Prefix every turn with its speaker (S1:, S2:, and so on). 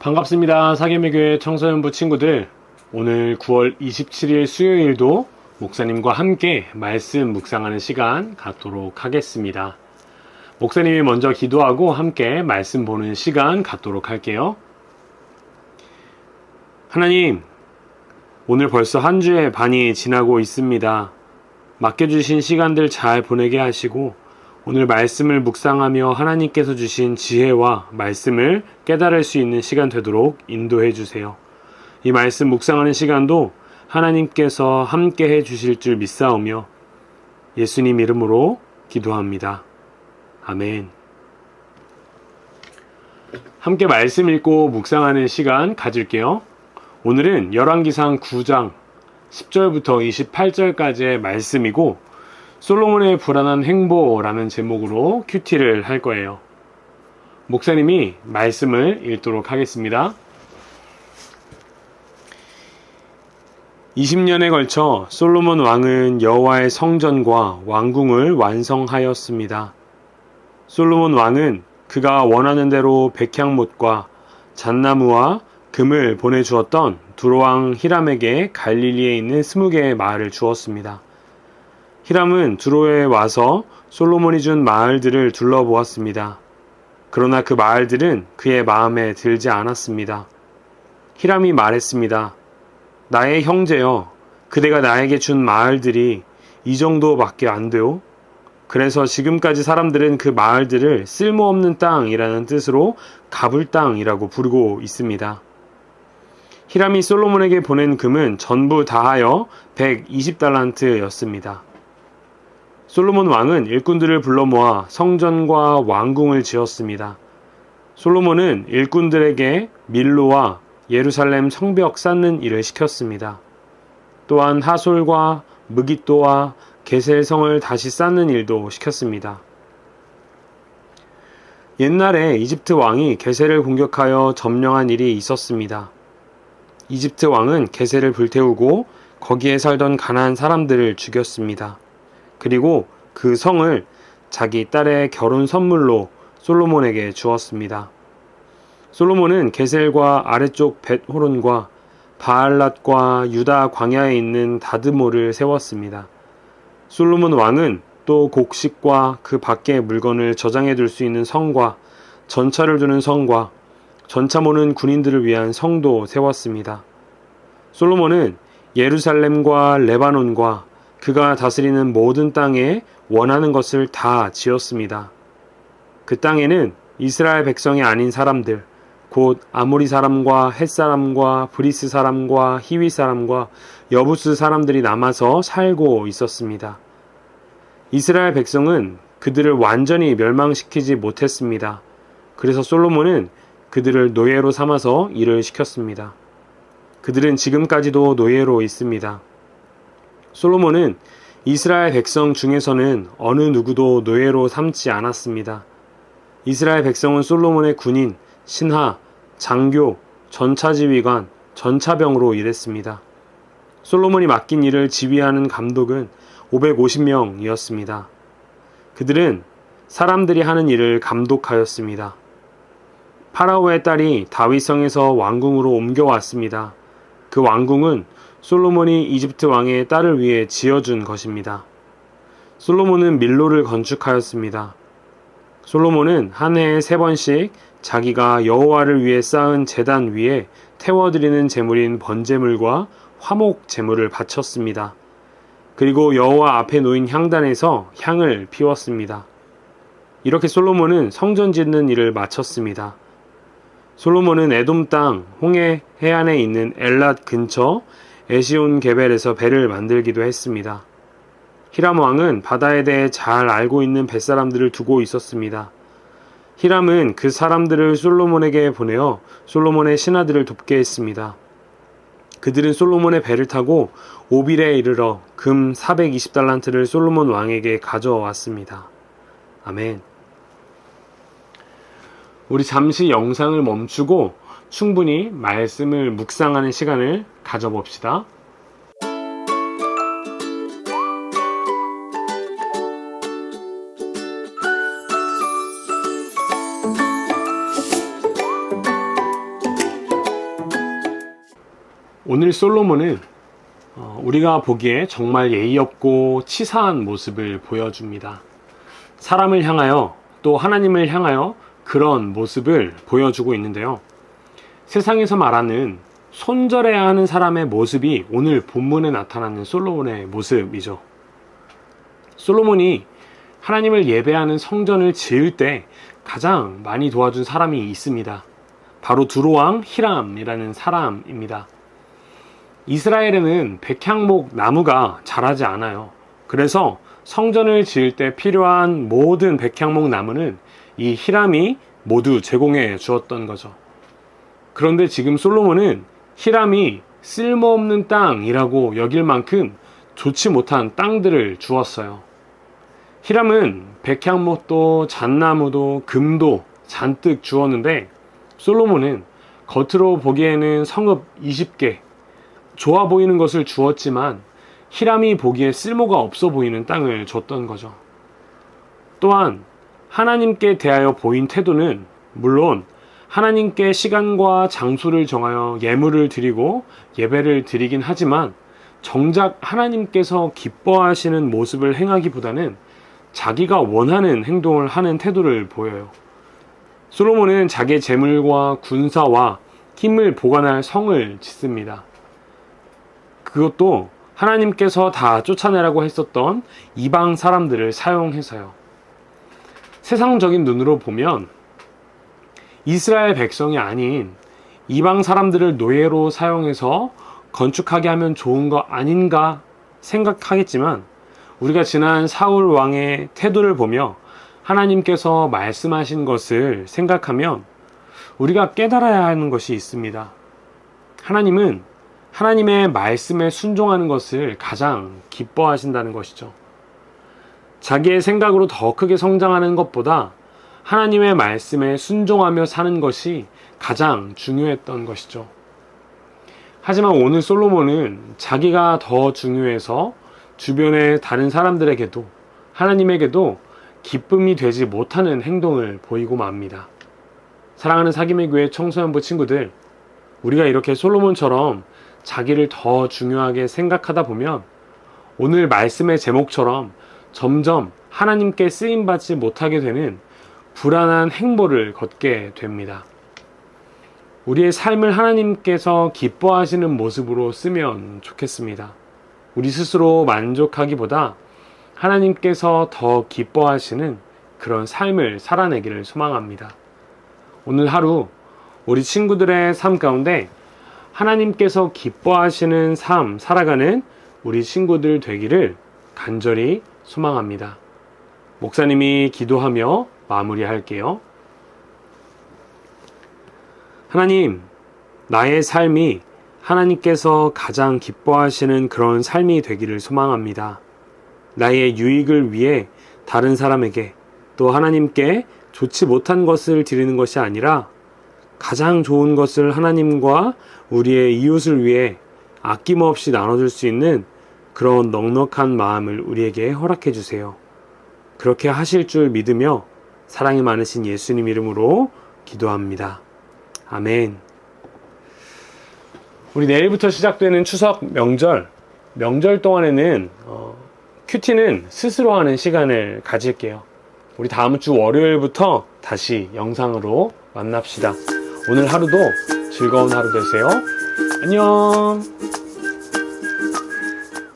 S1: 반갑습니다. 사계매교회 청소년부 친구들. 오늘 9월 27일 수요일도 목사님과 함께 말씀 묵상하는 시간 갖도록 하겠습니다. 목사님이 먼저 기도하고 함께 말씀 보는 시간 갖도록 할게요. 하나님, 오늘 벌써 한 주의 반이 지나고 있습니다. 맡겨주신 시간들 잘 보내게 하시고 오늘 말씀을 묵상하며 하나님께서 주신 지혜와 말씀을 깨달을 수 있는 시간 되도록 인도해 주세요. 이 말씀 묵상하는 시간도 하나님께서 함께 해 주실 줄 믿사오며 예수님 이름으로 기도합니다. 아멘. 함께 말씀 읽고 묵상하는 시간 가질게요. 오늘은 열왕기상 9장 10절부터 28절까지의 말씀이고 솔로몬의 불안한 행보라는 제목으로 큐티를 할 거예요. 목사님이 말씀을 읽도록 하겠습니다. 20년에 걸쳐 솔로몬 왕은 여호와의 성전과 왕궁을 완성하였습니다. 솔로몬 왕은 그가 원하는 대로 백향못과 잣나무와 금을 보내주었던 두로왕 히람에게 갈릴리에 있는 스무 개의 마을을 주었습니다. 히람은 두로에 와서 솔로몬이 준 마을들을 둘러보았습니다. 그러나 그 마을들은 그의 마음에 들지 않았습니다. 히람이 말했습니다. 나의 형제여, 그대가 나에게 준 마을들이 이 정도밖에 안 돼요? 그래서 지금까지 사람들은 그 마을들을 쓸모없는 땅이라는 뜻으로 가불 땅이라고 부르고 있습니다. 히람이 솔로몬에게 보낸 금은 전부 다하여 120달란트였습니다. 솔로몬 왕은 일꾼들을 불러 모아 성전과 왕궁을 지었습니다. 솔로몬은 일꾼들에게 밀로와 예루살렘 성벽 쌓는 일을 시켰습니다. 또한 하솔과 무기또와 게셀성을 다시 쌓는 일도 시켰습니다. 옛날에 이집트 왕이 게셀을 공격하여 점령한 일이 있었습니다. 이집트 왕은 게셀을 불태우고 거기에 살던 가난한 사람들을 죽였습니다. 그리고 그 성을 자기 딸의 결혼 선물로 솔로몬에게 주었습니다. 솔로몬은 게셀과 아래쪽 벳호론과 바알랏과 유다 광야에 있는 다드모를 세웠습니다. 솔로몬 왕은 또 곡식과 그 밖의 물건을 저장해 둘 수 있는 성과 전차를 두는 성과 전차 모는 군인들을 위한 성도 세웠습니다. 솔로몬은 예루살렘과 레바논과 그가 다스리는 모든 땅에 원하는 것을 다 지었습니다. 그 땅에는 이스라엘 백성이 아닌 사람들, 곧 아모리 사람과 헷 사람과 브리스 사람과 히위 사람과 여부스 사람들이 남아서 살고 있었습니다. 이스라엘 백성은 그들을 완전히 멸망시키지 못했습니다. 그래서 솔로몬은 그들을 노예로 삼아서 일을 시켰습니다. 그들은 지금까지도 노예로 있습니다. 솔로몬은 이스라엘 백성 중에서는 어느 누구도 노예로 삼지 않았습니다. 이스라엘 백성은 솔로몬의 군인, 신하, 장교, 전차지휘관, 전차병으로 일했습니다. 솔로몬이 맡긴 일을 지휘하는 감독은 550명이었습니다. 그들은 사람들이 하는 일을 감독하였습니다. 파라오의 딸이 다윗성에서 왕궁으로 옮겨왔습니다. 그 왕궁은 솔로몬이 이집트 왕의 딸을 위해 지어준 것입니다. 솔로몬은 밀로를 건축하였습니다. 솔로몬은 한 해에 세 번씩 자기가 여호와를 위해 쌓은 재단 위에 태워드리는 제물인 번제물과 화목 제물을 바쳤습니다. 그리고 여호와 앞에 놓인 향단에서 향을 피웠습니다. 이렇게 솔로몬은 성전 짓는 일을 마쳤습니다. 솔로몬은 에돔 땅 홍해 해안에 있는 엘랏 근처 에시온 게벨에서 배를 만들기도 했습니다. 히람 왕은 바다에 대해 잘 알고 있는 뱃사람들을 두고 있었습니다. 히람은 그 사람들을 솔로몬에게 보내어 솔로몬의 신하들을 돕게 했습니다. 그들은 솔로몬의 배를 타고 오빌에 이르러 금 420달란트를 솔로몬 왕에게 가져왔습니다. 아멘. 우리 잠시 영상을 멈추고 충분히 말씀을 묵상하는 시간을 가져봅시다. 오늘 솔로몬은 어, 우리가 보기에 정말 예의 없고 치사한 모습을 보여줍니다. 사람을 향하여 또 하나님을 향하여 그런 모습을 보여주고 있는데요. 세상에서 말하는 손절해야 하는 사람의 모습이 오늘 본문에 나타나는 솔로몬의 모습이죠. 솔로몬이 하나님을 예배하는 성전을 지을 때 가장 많이 도와준 사람이 있습니다. 바로 두로왕 히람이라는 사람입니다. 이스라엘에는 백향목 나무가 자라지 않아요. 그래서 성전을 지을 때 필요한 모든 백향목 나무는 이 히람이 모두 제공해 주었던 거죠. 그런데 지금 솔로몬은 히람이 쓸모없는 땅이라고 여길 만큼 좋지 못한 땅들을 주었어요. 히람은 백향목도 잣나무도 금도 잔뜩 주었는데 솔로몬은 겉으로 보기에는 성읍 20개, 좋아 보이는 것을 주었지만 히람이 보기에 쓸모가 없어 보이는 땅을 줬던 거죠. 또한 하나님께 대하여 보인 태도는 물론 하나님께 시간과 장소를 정하여 예물을 드리고 예배를 드리긴 하지만 정작 하나님께서 기뻐하시는 모습을 행하기보다는 자기가 원하는 행동을 하는 태도를 보여요. 솔로몬은 자기의 재물과 군사와 힘을 보관할 성을 짓습니다. 그것도 하나님께서 다 쫓아내라고 했었던 이방 사람들을 사용해서요. 세상적인 눈으로 보면 이스라엘 백성이 아닌 이방 사람들을 노예로 사용해서 건축하게 하면 좋은 거 아닌가 생각하겠지만 우리가 지난 사울 왕의 태도를 보며 하나님께서 말씀하신 것을 생각하면 우리가 깨달아야 하는 것이 있습니다. 하나님은 하나님의 말씀에 순종하는 것을 가장 기뻐하신다는 것이죠. 자기의 생각으로 더 크게 성장하는 것보다 하나님의 말씀에 순종하며 사는 것이 가장 중요했던 것이죠. 하지만 오늘 솔로몬은 자기가 더 중요해서 주변의 다른 사람들에게도 하나님에게도 기쁨이 되지 못하는 행동을 보이고 맙니다. 사랑하는 사김의 교회 청소년부 친구들, 우리가 이렇게 솔로몬처럼 자기를 더 중요하게 생각하다 보면 오늘 말씀의 제목처럼 점점 하나님께 쓰임받지 못하게 되는 불안한 행보를 걷게 됩니다. 우리의 삶을 하나님께서 기뻐하시는 모습으로 쓰면 좋겠습니다. 우리 스스로 만족하기보다 하나님께서 더 기뻐하시는 그런 삶을 살아내기를 소망합니다. 오늘 하루 우리 친구들의 삶 가운데 하나님께서 기뻐하시는 삶 살아가는 우리 친구들 되기를 간절히 소망합니다. 목사님이 기도하며 마무리할게요. 하나님, 나의 삶이 하나님께서 가장 기뻐하시는 그런 삶이 되기를 소망합니다. 나의 유익을 위해 다른 사람에게 또 하나님께 좋지 못한 것을 드리는 것이 아니라 가장 좋은 것을 하나님과 우리의 이웃을 위해 아낌없이 나눠줄 수 있는 그런 넉넉한 마음을 우리에게 허락해 주세요. 그렇게 하실 줄 믿으며 사랑이 많으신 예수님 이름으로 기도합니다. 아멘. 우리 내일부터 시작되는 추석 명절, 명절 동안에는 어, 큐티는 스스로 하는 시간을 가질게요. 우리 다음 주 월요일부터 다시 영상으로 만납시다. 오늘 하루도 즐거운 하루 되세요. 안녕.